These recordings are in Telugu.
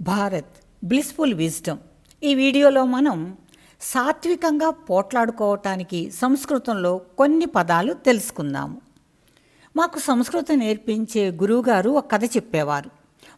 భారత్ బ్లిస్ఫుల్ విజ్డమ్ ఈ వీడియోలో మనం సాత్వికంగా పోట్లాడుకోవటానికి సంస్కృతంలో కొన్ని పదాలు తెలుసుకుందాము. మాకు సంస్కృతం నేర్పించే గురువుగారు ఒక కథ చెప్పేవారు.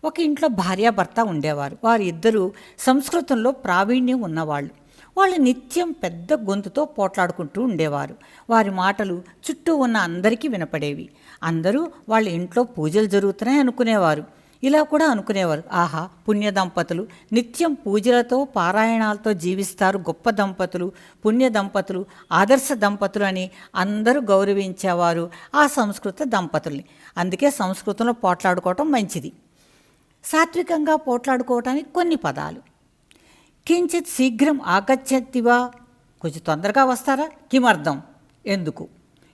ఒక ఇంట్లో భార్యాభర్త ఉండేవారు. వారిద్దరూ సంస్కృతంలో ప్రావీణ్యం ఉన్నవాళ్ళు. వాళ్ళు నిత్యం పెద్ద గొంతుతో పోట్లాడుకుంటూ ఉండేవారు. వారి మాటలు చుట్టూ ఉన్న అందరికీ వినపడేవి. అందరూ వాళ్ళ ఇంట్లో పూజలు జరుగుతున్నాయి అనుకునేవారు ఇలా కూడా అనుకునేవారు. ఆహా పుణ్య దంపతులు. నిత్యం పూజలతో పారాయణాలతో జీవిస్తారు గొప్ప దంపతులు పుణ్య దంపతులు ఆదర్శ దంపతులు అని అందరూ గౌరవించేవారు ఆ సంస్కృత దంపతుల్ని. అందుకే సంస్కృతంలో పోట్లాడుకోవటం మంచిది. సాత్వికంగా పోట్లాడుకోవటానికి కొన్ని పదాలు. కించిత్ శీఘ్రం ఆగచ్చతివా కొంచెం తొందరగా వస్తారా? కిమర్థం. ఎందుకు?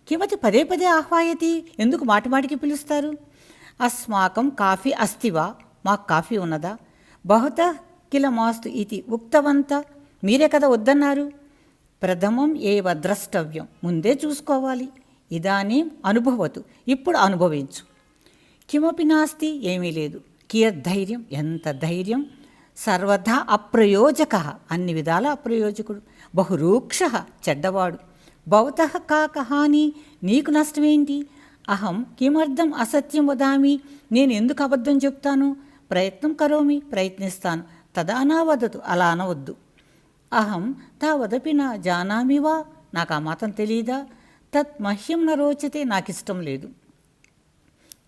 కిమతి పదే పదే ఆహ్వాయతి. ఎందుకు మాటిమాటికి పిలుస్తారు? అస్మాకం కాఫీ అస్తివా మాకు కాఫీ ఉన్నదా బహుత కిల మాస్తు ఇది ఉక్తవంత మీరే కదా వద్దన్నారు ప్రథమం ఏవ ద్రష్టవ్యం ముందే చూసుకోవాలి ఇదానీ అనుభవతు ఇప్పుడు అనుభవించు కిమపి నాస్తి ఏమీ లేదు ధైర్యం ఎంత ధైర్యం సర్వదా అప్రయోజక అన్ని విధాల అప్రయోజకుడు బహురూక్ష చెడ్డవాడు భవత కాక హాని నీకు నష్టమేంటి అహం కిమర్థం అసత్యం వదామి. నేను ఎందుకు అబద్ధం చెప్తాను? ప్రయత్నం కరోమి ప్రయత్నిస్తాను. తదా నా వదదు అలా అనవద్దు. అహం తావదపి నా జానామి వా? నాకు ఆ మాత్రం తెలియదా తత్ మహ్యం న రోచతే నాకు ఇష్టం లేదు.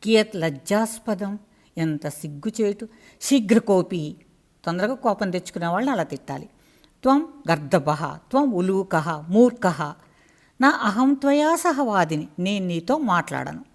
కియత్ లజ్జాస్పదం ఎంత సిగ్గుచేటు శీఘ్రకోపి తొందరగా కోపం తెచ్చుకునే వాళ్ళని అలా తిట్టాలి. త్వం గర్ధభ త్వం ఉలూకహ మూర్ఖ నా అహం త్వయా సహవాదిని నేను నీతో మాట్లాడను.